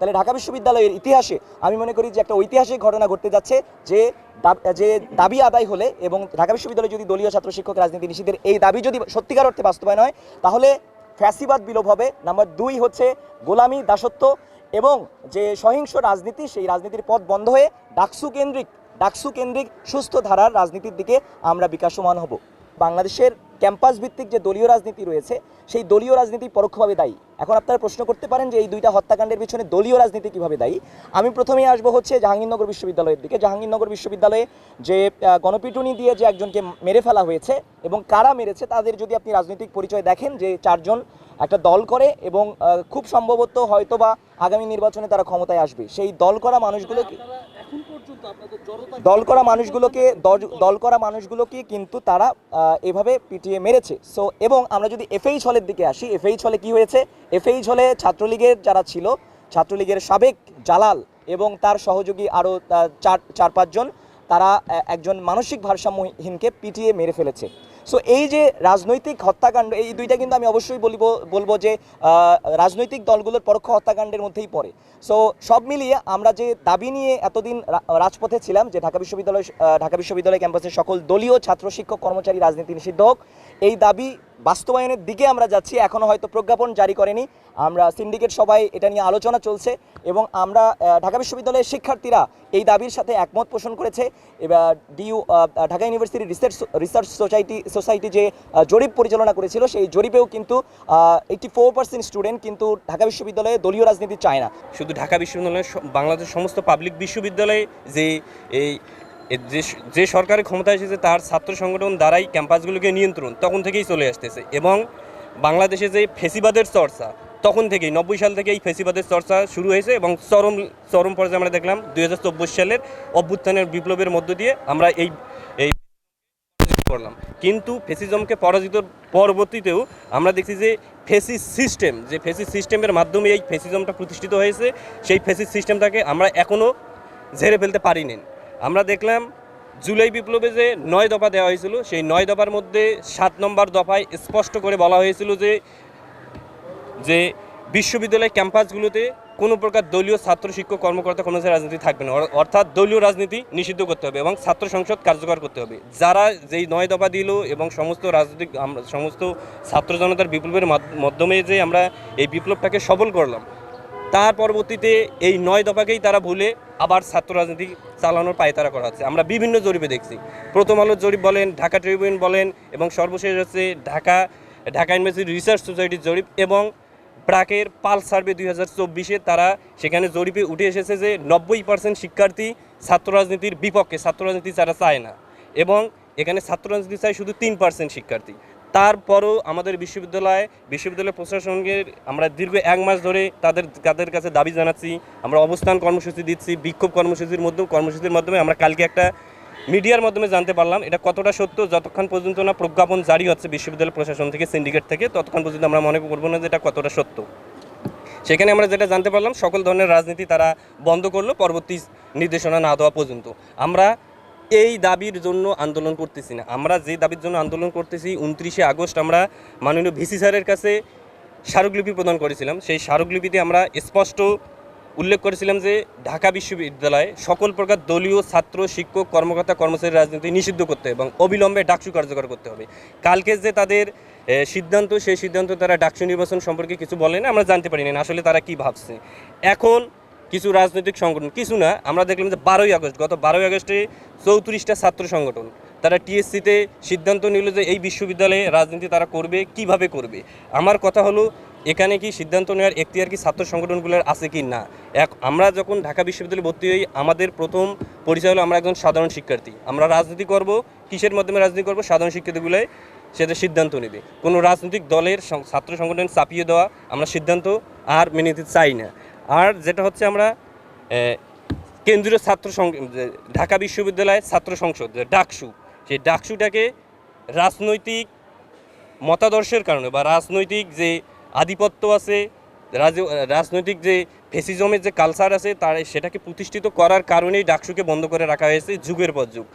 তাহলে ঢাকা বিশ্ববিদ্যালয়ের ইতিহাসে আমি মনে করি যে একটা ঐতিহাসিক ঘটনা ঘটতে যাচ্ছে যে যে দাবি আদায় হলে এবং ঢাকা বিশ্ববিদ্যালয়ে যদি দলীয় ছাত্র শিক্ষক রাজনীতি নিষিদ্ধের এই দাবি যদি সত্যিকার অর্থে বাস্তবায়ন হয়, তাহলে ফ্যাসিবাদ বিলোপ হবে। নাম্বার দুই হচ্ছে গোলামি, দাসত্ব এবং যে সহিংস রাজনীতি, সেই রাজনীতির পথ বন্ধ হয়ে ডাকসু কেন্দ্রিক ডাকসু কেন্দ্রিক সুস্থ ধারার রাজনীতির দিকে আমরা বিকাশমান হব। বাংলাদেশের ক্যাম্পাস ভিত্তিক যে দলীয় রাজনীতি রয়েছে, সেই দলীয় রাজনীতি পরোক্ষভাবে দায়ী। এখন আপনারা প্রশ্ন করতে পারেন যে এই দুইটা হত্যাকাণ্ডের পিছনে দলীয় রাজনীতি কীভাবে দায়ী? আমি প্রথমেই আসব হচ্ছে জাহাঙ্গীরনগর বিশ্ববিদ্যালয়ের দিকে। জাহাঙ্গীরনগর বিশ্ববিদ্যালয়ে যে গণপিটুনি দিয়ে যে একজনকে মেরে ফেলা হয়েছে এবং কারা মেরেছে, তাদের যদি আপনি রাজনৈতিক পরিচয় দেখেন যে চারজন একটা দল করে এবং খুব সম্ভবত হয়তো বা আগামী নির্বাচনে তারা ক্ষমতায় আসবে। সেই দল করা মানুষগুলো কি- এখন পর্যন্ত আপনাদের জড়তা দল করা মানুষগুলোকে, দল করা মানুষগুলোকে কিন্তু তারা এভাবে পিটিয়ে মেরেছে। সো এবং আমরা যদি এফএইচ হলের দিকে আসি এফএইচ হলে কি হয়েছে? এফএইচ হলে ছাত্রলীগের যারা ছিল, ছাত্রলীগের সাবেক জালাল এবং তার সহযোগী আরও চার চার, পাঁচজন, তারা একজন মানসিক ভারসাম্যহীনকে পিটিয়ে মেরে ফেলেছে। সো এই যে রাজনৈতিক হত্যাকাণ্ড, এই দুইটা কিন্তু আমি অবশ্যই বলিব, বলব যে রাজনৈতিক দলগুলোর পরোক্ষ হত্যাকাণ্ডের মধ্যেই পড়ে। সো সব মিলিয়ে আমরা যে দাবি নিয়ে এতদিন রাজপথে ছিলাম, যে ঢাকা বিশ্ববিদ্যালয় ঢাকা বিশ্ববিদ্যালয় ক্যাম্পাসের সকল দলীয় ছাত্র, শিক্ষক, কর্মচারী, রাজনীতি নিষিদ্ধ হোক, এই দাবি বাস্তবায়নের দিকে আমরা যাচ্ছি এখনও হয়তো প্রজ্ঞাপন জারি করেনি। আমরা সিন্ডিকেট সবাই এটা নিয়ে আলোচনা চলছে এবং আমরা ঢাকা বিশ্ববিদ্যালয়ের শিক্ষার্থীরা এই দাবির সাথে একমত পোষণ করেছে। এবার DU Dhaka university research research society society যে জরিপ পরিচালনা করেছিল, সেই জরিপেও কিন্তু এইটি ফোর পার্সেন্ট স্টুডেন্ট কিন্তু ঢাকা বিশ্ববিদ্যালয়ে দলীয় রাজনীতি চায় না। শুধু ঢাকা বিশ্ববিদ্যালয় বাংলাদেশের সমস্ত পাবলিক বিশ্ববিদ্যালয়ে যে এই যে যে সরকারের ক্ষমতা এসেছে তার ছাত্র সংগঠন দ্বারাই ক্যাম্পাসগুলোকে নিয়ন্ত্রণ তখন থেকেই চলে আসতেছে এবং বাংলাদেশে যে ফেসিবাদের চর্চা, তখন থেকেই, নব্বই সাল থেকে এই ফেসিবাদের চর্চা শুরু হয়েছে এবং চরম চরম পর্যায়ে আমরা দেখলাম দুই হাজার চব্বিশ সালের অভ্যুত্থানের বিপ্লবের মধ্য দিয়ে আমরা এই এই করলাম। কিন্তু ফেসিজমকে পরাজিত পরবর্তীতেও আমরা দেখছি যে ফেসিস সিস্টেম, যে ফেসিস সিস্টেমের মাধ্যমে এই ফেসিজমটা প্রতিষ্ঠিত হয়েছে, সেই ফেসিস সিস্টেমটাকে আমরা এখনও ঝেড়ে ফেলতে পারিনি। আমরা দেখলাম জুলাই বিপ্লবে যে নয় দফা দেওয়া হয়েছিল, সেই নয় দফার মধ্যে সাত নম্বর দফায় স্পষ্ট করে বলা হয়েছিল যে যে বিশ্ববিদ্যালয় ক্যাম্পাসগুলোতে কোনো প্রকার দলীয় ছাত্র, শিক্ষক, কর্মকর্তা কোনো রাজনীতি থাকবে না। অর্থাৎ দলীয় রাজনীতি নিষিদ্ধ করতে হবে এবং ছাত্র সংসদ কার্যকর করতে হবে। যারা যেই নয় দফা দিল এবং সমস্ত রাজনৈতিক সমস্ত ছাত্র জনতার বিপ্লবের মাধ- মাধ্যমে যে আমরা এই বিপ্লবটাকে সবল করলাম তার পরবর্তীতে এই নয় দফাকেই তারা ভুলে আবার ছাত্র রাজনীতি চালানোর পায়তারা করা হচ্ছে আমরা বিভিন্ন জরিপে দেখছি। প্রথম আলোর জরিপ বলেন, ঢাকা ট্রিবিউন বলেন এবং সর্বশেষ হচ্ছে ঢাকা ঢাকা ইউনিভার্সিটি রিসার্চ সোসাইটির জরিপ এবং ব্রাকের পাল সার্ভে দুই হাজার চব্বিশে তারা সেখানে জরিপে উঠে এসেছে যে নব্বই পার্সেন্ট শিক্ষার্থী ছাত্র রাজনীতির বিপক্ষে ছাত্র রাজনীতি তারা চায় না এবং এখানে ছাত্র রাজনীতি চায় শুধু তিন পার্সেন্ট শিক্ষার্থী। তারপরও আমাদের বিশ্ববিদ্যালয় বিশ্ববিদ্যালয় প্রশাসনের আমরা দীর্ঘ এক মাস ধরে তাদের তাদের কাছে দাবি জানাচ্ছি, আমরা অবস্থান কর্মসূচি দিচ্ছি, বিক্ষোভ কর্মসূচির মধ্যে কর্মসূচির মাধ্যমে আমরা কালকে একটা মিডিয়ার মাধ্যমে জানতে পারলাম। এটা কতটা সত্য, যতক্ষণ পর্যন্ত না প্রজ্ঞাপন জারি হচ্ছে বিশ্ববিদ্যালয় প্রশাসন থেকে সিন্ডিকেট থেকে, ততক্ষণ পর্যন্ত আমরা মনে করব না যে এটা কতটা সত্য। সেখানে আমরা যেটা জানতে পারলাম, সকল ধরনের রাজনীতি তারা বন্ধ করল, পরবর্তী নির্দেশনা না দেওয়া পর্যন্ত। আমরা এই দাবির জন্য আন্দোলন করতেছি না। আমরা যে দাবির জন্য আন্দোলন করতেছি, উনত্রিশে আগস্ট আমরা মাননীয় ভিসি স্যারের কাছে স্মারকলিপি প্রদান করেছিলাম। সেই স্মারকলিপিতে আমরা স্পষ্ট উল্লেখ করেছিলাম যে ঢাকা বিশ্ববিদ্যালয়ে সকল প্রকার দলীয় ছাত্র, শিক্ষক, কর্মকর্তা, কর্মচারী রাজনীতি নিষিদ্ধ করতে এবং অবিলম্বে ডাকসু কার্যকর করতে হবে। কালকে যে তাদের সিদ্ধান্ত, সেই সিদ্ধান্ত তারা ডাকসু নির্বাচন সম্পর্কে কিছু বলেন আমরা জানতে পারিনি না আসলে তারা কি ভাবছে। এখন কিছু রাজনৈতিক সংগঠন, কিছু না, আমরা দেখলাম যে বারোই আগস্ট, গত বারোই আগস্টে চৌত্রিশটা ছাত্র সংগঠন, তারা টিএসসিতে সিদ্ধান্ত নিল যে এই বিশ্ববিদ্যালয়ে রাজনীতি তারা করবে, কীভাবে করবে? আমার কথা হলো, এখানে কি সিদ্ধান্ত নেওয়ার এখতিয়ার কি ছাত্র সংগঠনগুলোর আছে কি না? এক, আমরা যখন ঢাকা বিশ্ববিদ্যালয়ে ভর্তি হই, আমাদের প্রথম পরিচয় হলো আমরা একজন সাধারণ শিক্ষার্থী। আমরা রাজনীতি করব, কিসের মাধ্যমে রাজনীতি করব? সাধারণ শিক্ষার্থীগুলোয় সেটা সিদ্ধান্ত নেবে। কোনো রাজনৈতিক দলের ছাত্র সংগঠন চাপিয়ে দেওয়া আমরা সিদ্ধান্ত আর মেনে নিতে চাই না। আর যেটা হচ্ছে আমরা কেন্দ্রীয় ছাত্র ঢাকা বিশ্ববিদ্যালয়ের ছাত্র সংসদ ডাকসু, সেই ডাকসুটাকে রাজনৈতিক মতাদর্শের কারণে বা রাজনৈতিক যে আধিপত্য আছে রাজনৈতিক যে ফেসিজমের যে কালচার আছে, তার সেটাকে প্রতিষ্ঠিত করার কারণেই ডাকসুকে বন্ধ করে রাখা হয়েছে যুগের পর যুগ।